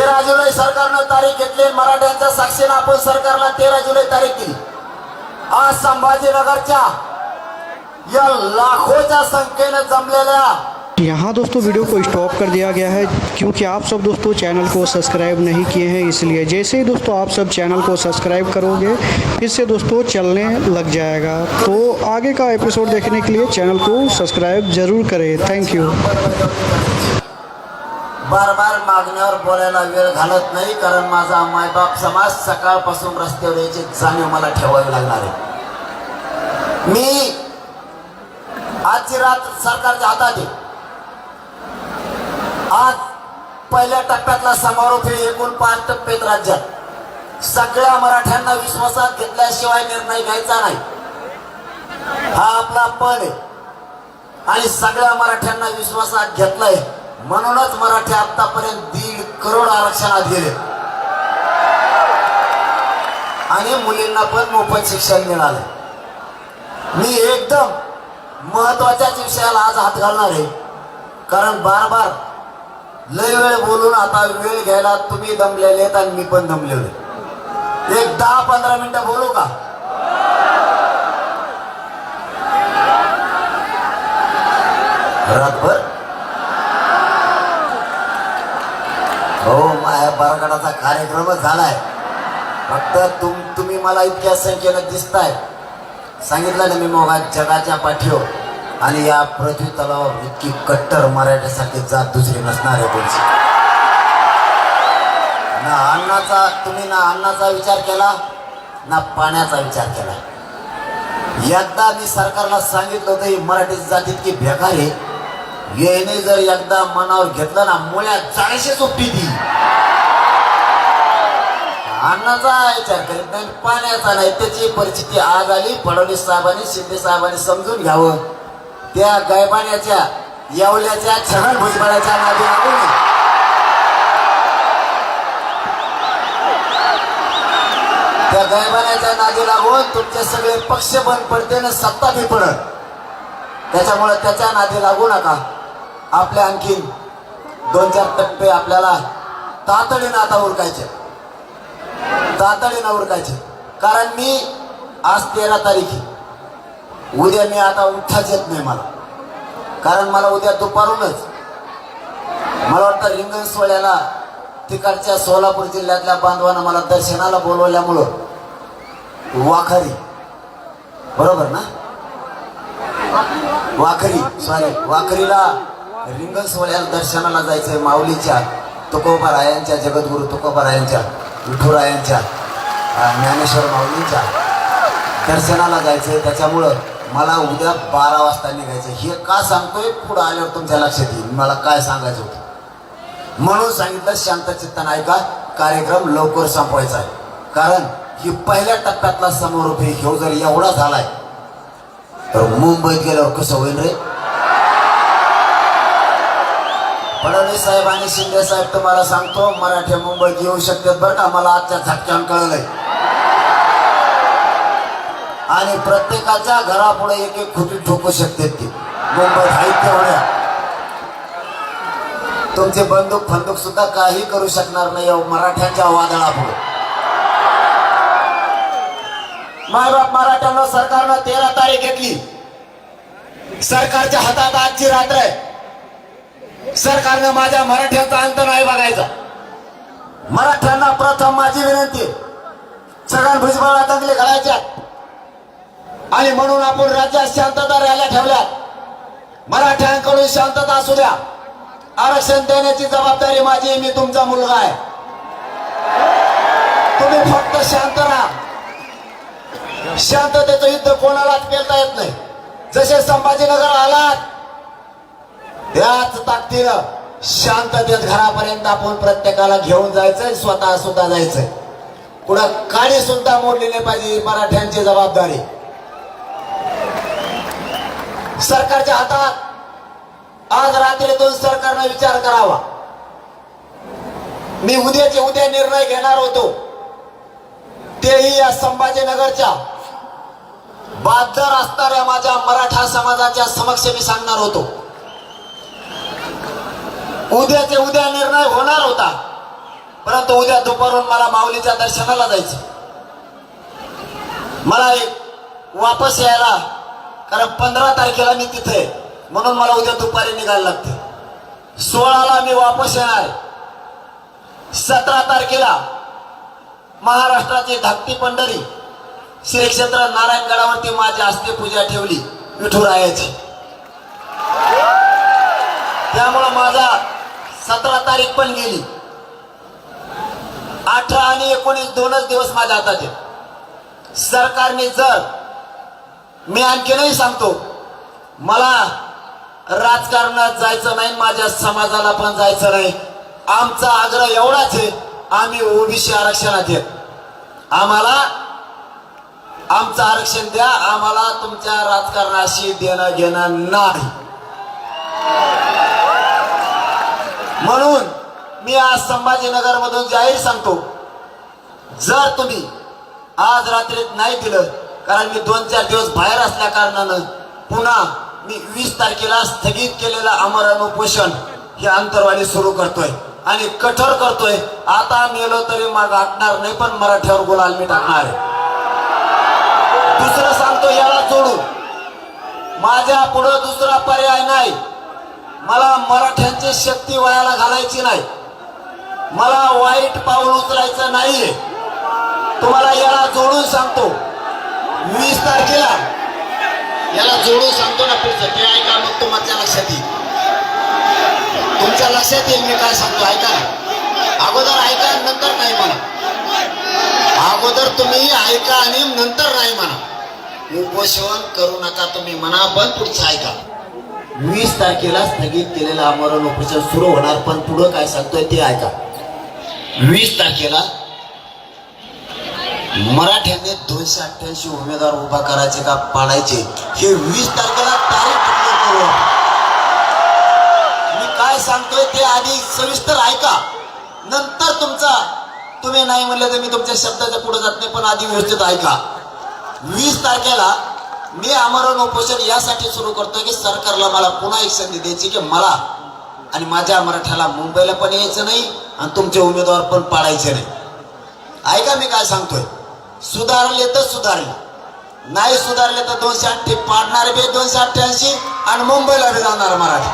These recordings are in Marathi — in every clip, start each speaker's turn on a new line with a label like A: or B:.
A: तेरा जुलै सरकारनं तारीख घेतली, मराठ्यांच्या साक्षीनं आपण सरकारला तेरा जुलै तारीख दिली. आज संभाजीनगरच्या या लाखोच्या संख्येनं जमलेल्या
B: यहाँ दोस्तों वीडियो को स्टॉप कर दिया गया है, क्योंकि आप सब दोस्तों चैनल को सब्सक्राइब नहीं किए हैं, इसलिए जैसे ही दोस्तों आप सब चैनल को सब्सक्राइब करोगे, फिर से दोस्तों चलने लग जाएगा। तो आगे का एपिसोड देखने के लिए चैनल को सब्सक्राइब ज़रूर करें। थैंक यू
A: बार बार मागण्यावर बोलायला वेळ घालत नाही कारण माझा मायबाप समाज सकाळपासून रस्त्यावर यायची जाणीव मला ठेवावी लागणार आहे. मी आजची रात सरकारच्या हातात आहे. आज पहिल्या टप्प्यातला समारोप हे एकूण पाच टप्प्यात राज्यात. सगळ्या मराठ्यांना विश्वासात घेतल्याशिवाय निर्णय घ्यायचा नाही. हा आपला पण आहे. आणि सगळ्या मराठ्यांना विश्वासात घेतलाय. म्हणूनच मराठी आतापर्यंत दीड करोड आरक्षणात गेले. आणि मुलींना पण मोफत शिक्षण मिळालं. मी एकदम महत्वाच्याच विषयाला आज हात घालणार आहे. कारण बार बार लय वेळ बोलून आता वेळ घ्यायला तुम्ही दमलेले आहेत आणि मी पण दमलेलो एक दहा पंधरा मिनिटं बोलू का? रातभर हो माझ्या बरगडाचा कार्यक्रमच झालाय. फक्त तुम तुम्ही मला इतक्या संख्येनं दिसताय. सांगितलं ना मी मग जगाच्या पाठीवर. आणि या पृथ्वी तलावावर इतकी कट्टर मराठीसाठी जात दुसरी नसणार आहे तुमची. ना अन्नाचा तुम्ही ना अन्नाचा विचार केला ना पाण्याचा विचार केला. एकदा मी सरकारला सांगितलं होतं ही मराठी जात इतकी बेकार आहे. येणे जर एकदा मनावर घेतलं ना मुळ्या चाळीशे सुट्टी ती. अन्नाचा विचार करीत नाही पाण्याचा नाही त्याची परिस्थिती आज आली. फडणवीस साहेबांनी शिंदे साहेबांनी समजून घ्यावं. त्या गायबाण्याच्या येवल्याच्या छगन भुजबळाच्या नादी लागू त्या गायबाण्याच्या नादी लागून तुमचे सगळे पक्ष बंद पडते ना सत्ता बी पडत. त्याच्यामुळे त्याच्या नादी लागू नका. आपल्या आणखीन दोन चार टप्पे आपल्याला तातडीनं आता उरकायचे. तातडीनं उरकायचे कारण मी आज तेरा तारीख आहे. उद्या मी आता उठाच येत नाही मला. कारण मला उद्या दुपारूनच मला वाटतं रिंगण सोहळ्याला तिकडच्या सोलापूर जिल्ह्यातल्या बांधवांना मला दर्शनाला बोलवल्यामुळं वाखरी. बरोबर ना? वाखरी सॉरी वाखरीला रिंगण सोहळ्याला दर्शनाला जायचंय माऊलीच्या तुकोबारायांच्या जगद्गुरु तुकोबारायांच्या. विठुरायांच्या अं, ज्ञानेश्वर माऊलींच्या दर्शनाला जायचंय. त्याच्यामुळं मला उद्या बारा वाजता निघायचं हे का सांगतोय? पुढं आल्यावर तुमच्या लक्षात येईल. मला काय सांगायचं होतं? म्हणून सांगितलं शांत चित्तान ऐका कार्यक्रम लवकर संपवायचा आहे. कारण ही पहिल्या टप्प्यातला समारोप हे घेऊ जर एवढा झालाय तर मुंबईत गेल्यावर कसं होईल रे? फडणवीस साहेब आणि शिंदे साहेब तुम्हाला सांगतो मराठी मुंबईत येऊ शकतात बरं का? मला आजच्या झटक्यान कळलंय. आणि प्रत्येकाच्या घरापुढे एक एक खुटी ठोकू शकतात ते. मुंबईत आहेत तेवढ्या. तुमचे बंदूक फंदूक सुद्धा काही करू शकणार नाही मराठ्यांच्या वादळापुढे. मायबाप मराठ्यांना सरकारनं तेरा तारीख घेतली. सरकारच्या हातात आजची रात्र आहे. सरकारनं माझ्या मराठ्यांचा अंत नाही बघायचा. मराठ्यांना प्रथम माझी विनंती सगळ्या भुजबळा दंगले घालायच्यात. आणि म्हणून आपण राज्यात शांतता रॅल्या ठेवल्यात. मराठ्यांकडून शांतता असू द्या. आरक्षण देण्याची जबाबदारी माझी मी तुमचा मुलगा आहे. तुम्ही फक्त शांत राहा. शांततेचं युद्ध कोणालाच पेलता येत नाही. जसे संभाजीनगर आलात त्याच ताकदीनं शांततेत घरापर्यंत आपण प्रत्येकाला घेऊन जायचंय स्वतः सुद्धा जायचंय. कुठं काळी सुद्धा मोडली नाही पाहिजे मराठ्यांची जबाबदारी. सरकारच्या हातात आज रात्रीतून सरकारनं विचार करावा. मी उद्याचे उद्या निर्णय घेणार होतो. तेही या संभाजीनगरच्या बाजार असणाऱ्या माझ्या मराठा समाजाच्या समक्ष मी सांगणार होतो. उद्याचे उद्या निर्णय होणार होता. परंतु उद्या दुपारून मला माऊलीच्या दर्शनाला जायचं. मला एक वापस यायला कारण पंधरा तारखेला मी तिथे म्हणून मला उद्या दुपारी निघायला लागते. सोळाला मी वापस येणार सतरा तारखेला महाराष्ट्राची धाकटी पंढरी श्री क्षेत्र नारायणगडावरती माझी आस्थे पूजा ठेवली विठुरायाची. त्यामुळं माझा सतरा तारीख पण गेली. अठरा आणि एकोणीस दोनच दिवस माझ्या हातात आहेत. सरकारने जर मी आणखीनही सांगतो मला राजकारणात जायचं नाही माझ्या समाजाला पण जायचं नाही. आमचा आग्रह एवढाच आहे आम्ही ओबीसी आरक्षणात येत आम्हाला आमचं आरक्षण द्या आम्हाला तुमच्या राजकारणाशी देणं घेणं नाही. म्हणून मी आज संभाजीनगर मधून जाहीर सांगतो जर तुम्ही आज रात्रीत नाही दिलं कारण मी दोन चार दिवस बाहेर असल्या कारणानं पुन्हा मी वीस तारखेला स्थगित केलेलं अमरण उपोषण हे अंतरवाणी सुरू करतोय आणि कठोर करतोय. आता मेलो तरी मग आटणार नाही पण मराठ्यावर गुलाल मी टाकणार आहे. दुसरं सांगतो याला जोडू. माझ्या पुढं दुसरा पर्याय नाही. मला मराठ्यांची शक्ती वयाला घालायची नाही. मला वाईट पाऊल उचलायचं नाहीये. तुम्हाला याला जोडून सांगतो. वीस तारखेला याला जोडून सांगतो ना पुढचं ते ऐका मग तुमच्या लक्षात येईल. तुमच्या लक्षात येईल मी काय सांगतो ऐका ना. अगोदर ऐका नंतर नाही म्हणा. अगोदर तुम्ही ऐका आणि नंतर नाही म्हणा. उपोषण करू नका तुम्ही म्हणा पण पुढचं ऐका. वीस तारखेला स्थगित केलेलं आमरण उपचार सुरू होणार पण पुढं काय सांगतोय ते ऐका. वीस तारखेला मराठ्याने दोनशे अठ्ठ्याऐंशी उमेदवार उभा करायचे का पाडायचे हे वीस तारखेला तारीख मी काय सांगतोय ते आधी सविस्तर ऐका. नंतर तुमचा तुम्ही नाही म्हणलं तर मी तुमच्या शब्दाच्या पुढे जात नाही पण आधी व्यवस्थित ऐका. वीस तारखेला मी आमरण उपोषण यासाठी सुरू करतोय की सरकारला मला पुन्हा एक संधी द्यायची की मला आणि माझ्या मराठ्याला मुंबईला पण यायचं नाही आणि तुमचे उमेदवार पण पाडायचे नाही. ऐका मी काय सांगतोय? सुधारले तर सुधारले. नाही सुधारले तर दोनशे अठ्ठे पाडणार बी दोनशे अठ्ठ्याऐंशी आणि मुंबईला बी जाणार मराठी.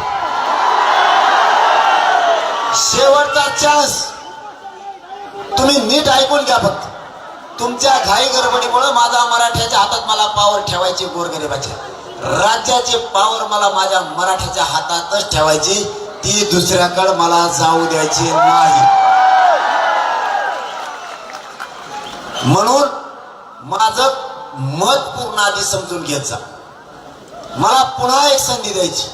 A: शेवटचा चान्स तुम्ही नीट ऐकून घ्या फक्त. तुमच्या घाई गडबडीमुळे माझा मराठ्याच्या हातात मला पावर ठेवायची गोरगरिबाचे. राज्याची पावर मला माझ्या मराठ्याच्या हातातच ठेवायची. ती दुसऱ्याकडे मला जाऊ द्यायची नाही. म्हणून माझं मत पूर्ण आधी समजून घ्यायचा. मला पुन्हा एक संधी द्यायची.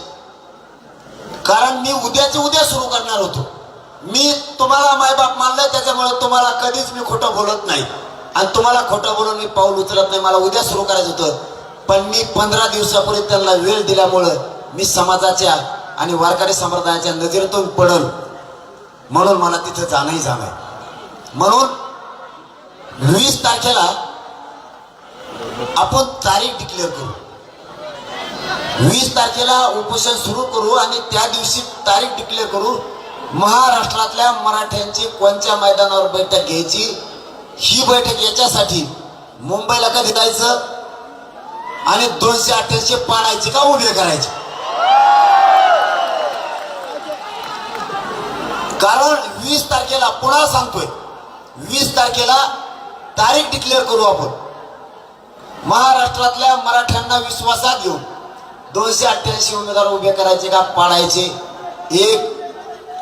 A: कारण मी उद्याचे उद्या सुरू करणार होतो. मी तुम्हाला मायबाप मानलं त्याच्यामुळे तुम्हाला कधीच मी खोटं बोलत नाही. आणि तुम्हाला खोटं बोलून मी पाऊल उचलत नाही. मला उद्या सुरू करायचं होतं. पण मी पंधरा दिवसापूर्वी त्यांना वेळ दिल्यामुळं मी समाजाच्या आणि वारकरी संप्रदायाच्या नजरेतून पडल. म्हणून मला तिथं जाणंही जाणं आहे. म्हणून वीस तारखेला आपण तारीख डिक्लेअर करू. वीस तारखेला उपोषण सुरू करू आणि त्या दिवशी तारीख डिक्लेअर करू. महाराष्ट्रातल्या मराठ्यांची कोणत्या मैदानावर बैठक घ्यायची? ही बैठक याच्यासाठी मुंबईला कधी जायचं? आणि दोनशे अठ्ठ्याऐंशी पाडायचे का उभे करायचे? कारण वीस तारखेला पुन्हा सांगतोय वीस तारखेला तारीख डिक्लेअर करू आपण. महाराष्ट्रातल्या मराठ्यांना विश्वासात घेऊन दोनशे अठ्ठ्याऐंशी उमेदवार उभे करायचे का पाडायचे? एक.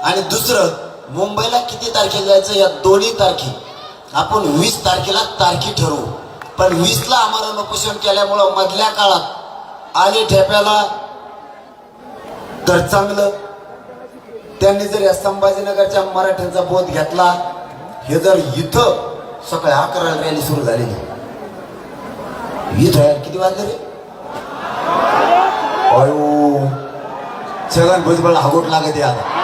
A: आणि दुसरं मुंबईला किती तारखेला जायचं? या दोन्ही तारखे. आपण वीस तारखेला तारखी ठरवू पण वीसला आम्हाला उपोषण केल्यामुळं मधल्या काळात आले ठेप्याला तर चांगलं. त्यांनी जर या संभाजीनगरच्या मराठ्यांचा बोध घेतला हे जर इथं सकाळी अकरा रॅली सुरू झालेली. इथं किती वाजले रे? अयो सगळं भुजबळ हागोट लागत आता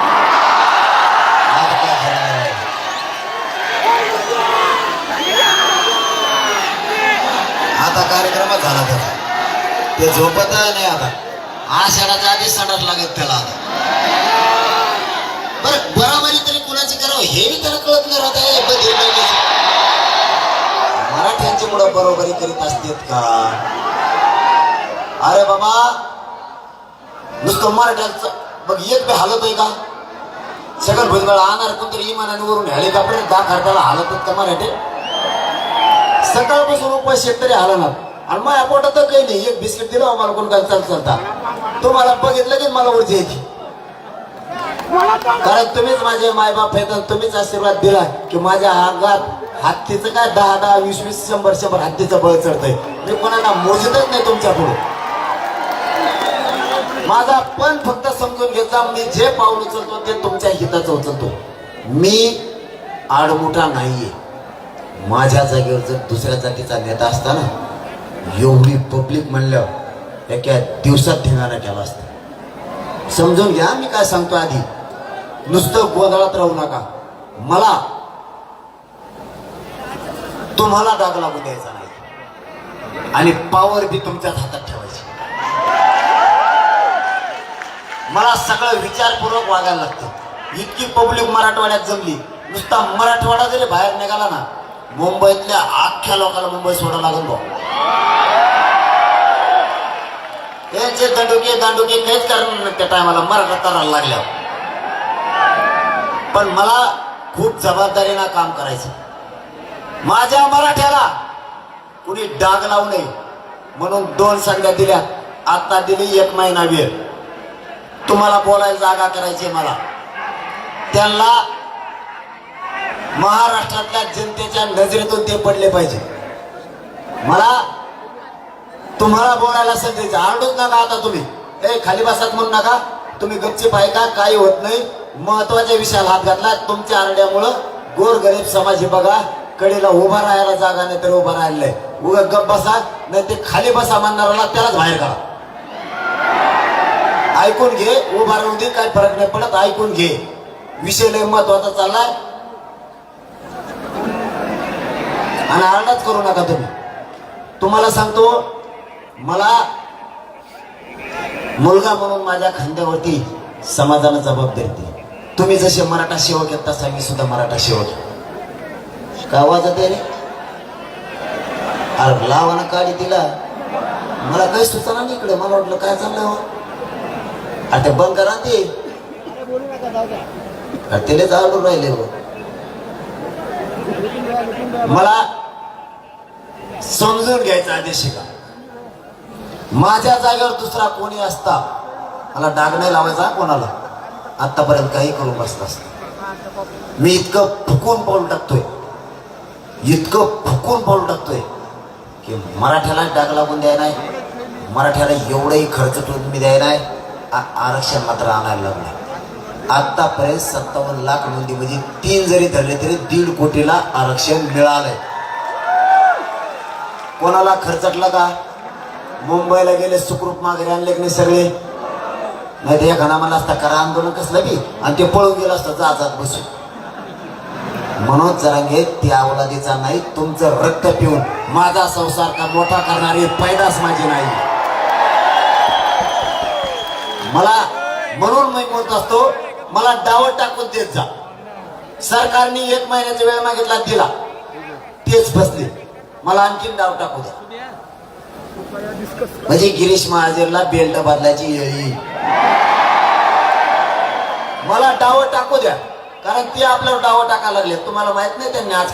A: आता कार्यक्रमच झाला त्याचा. ते झोपत नाही आता. आषाढाच्या आधी संडास लागत त्याला आता. बरं बराबरी तरी कुणाची करावं हे बी त्याला कळत नाही राहत आहे मराठ्यांची मुलं बरोबरी करीत असतात का? अरे बाबा नुसतं मराठ्यांचं बघ एक बी हालत आहे का? सगळं भुजबळ आणणार कोणतरी इमानाने वरून हेलिकॉप्टर दहा खर्चाला हालत आहेत का मराठी? सकाळपासून उपास शेतकरी हालणार आणि माझ्या पोटात तर काही नाही. एक बिस्किट दिलं मला कोण काय चाल चालता. तुम्हाला बघितलं की मला ऊर्जा येते. कारण तुम्हीच माझे मायबाप आहेत तुम्हीच आशीर्वाद दिला की माझ्या अंगात हत्तीचं काय दहा दहा वीस वीस शंभर शंभर हत्तीचं बळ चढतंय. मी कोणाला मोजतच नाही तुमच्यापुढे माझा पण फक्त समजून घ्यायचा मी जे पाऊल उचलतो ते तुमच्या हिताचं उचलतो. मी आडमुठा नाहीये. माझ्या जागेवर जर दुसऱ्या जातीचा नेता असताना एवढी पब्लिक म्हणल्यावर एका दिवसात धिंगाणा केला असता. समजून घ्या मी काय सांगतो आधी. नुसतं गोंधळात राहू नका. मला तुम्हाला दाग लागू द्यायचा नाही. आणि पावर बी तुमच्याच हातात ठेवायची. मला सगळं विचारपूर्वक वागायला लागतं. इतकी पब्लिक मराठवाड्यात जमली. नुसता मराठवाडा जरी बाहेर निघाला ना मुंबईतल्या अख्ख्या लोकांना मुंबई सोडावं लागेल भाऊ. त्यांचे दंडुके दांडुके काहीच कारण नाही त्या टायमाला मराठा तरायला लागल्या. पण मला खूप जबाबदारीनं काम करायचं. माझ्या मराठ्याला कुणी डाग लावू नये म्हणून दोन संध्या दिल्या. आता दिली एक महिना वेळ. तुम्हाला बोलायला जागा करायची मला. त्यांना महाराष्ट्रातल्या जनतेच्या नजरेतून ते पडले पाहिजे. मला तुम्हाला बोलायला संधी आरडूच नका आता तुम्ही. ए खाली बसात म्हणू नका. तुम्ही गच्ची ऐका काही होत नाही. महत्त्वाच्या विषयाला हात घातला. तुमच्या आरड्यामुळं गोरगरीब समाज हे बघा कडेला उभा राहायला जागा नाही तर उभा राहिलंय. उगा गप बसा नाही ते खाली बसा म्हणणाऱ्याला त्यालाच बाहेर करा ऐकून घे उभा राहून दे काही फरक नाही पडत. ऐकून घे. विषय लय महत्त्वाचा चाललाय. आणि आरडाच करू नका तुम्ही. तुम्हाला सांगतो मला मुलगा म्हणून माझ्या खांद्यावरती समाजानं जबाबदारी दिली तुम्ही जसे मराठा सेवक आहेत तसा मी सुद्धा मराठा सेवक का काय आवाज येते रे? अरे लावाना काढी तिला. मला काही सुचना नाही इकडे. मला वाटलं काय चाललंय हो? अरे ते बंद करा ते. अरे तिला राहिले हो. मला समजून घ्यायचा आदेशिका माझ्या जागेवर दुसरा कोणी असता मला डाग नाही लावायचा कोणाला. आतापर्यंत काही करून बसला असत. मी इतकं फुकून पाऊल टाकतोय. इतकं फुकून पाऊल टाकतोय की मराठ्याला डाग लागून द्याय नाही. मराठ्याला एवढंही खर्च तुम्ही मी द्याय नाही. आरक्षण मात्र आणायला लागलं आतापर्यंत सत्तावन्न लाख नोंदी म्हणजे तीन जरी धरले तरी दीड कोटीला आरक्षण मिळालंय. कोणाला खर्चटलं का? मुंबईला गेले सुखरूप माघारी आणले की नाही सगळे? नाही ते एखादा मला असता करा आंदोलन कसलं बी? आणि ते पळून गेलं असतं जा जात बसून. मनोज जरांगे त्या अवलादीचा नाही तुमचं रक्त पिऊन. माझा संसार का मोठा करणारी पैदास माझी नाही. मला म्हणून मी बोलत असतो मला डावं टाकून देत जा. सरकारने एक महिन्याचा वेळ मागितला दिला. तेच फसले. मला आणखीन डाव टाकू द्या. म्हणजे गिरीश महाजनला बेल्ट बदलायची येईल मला डाव टाकू द्या. कारण ते आपल्यावर डाव टाकायला लागले. तुम्हाला माहीत नाही त्यांनी आज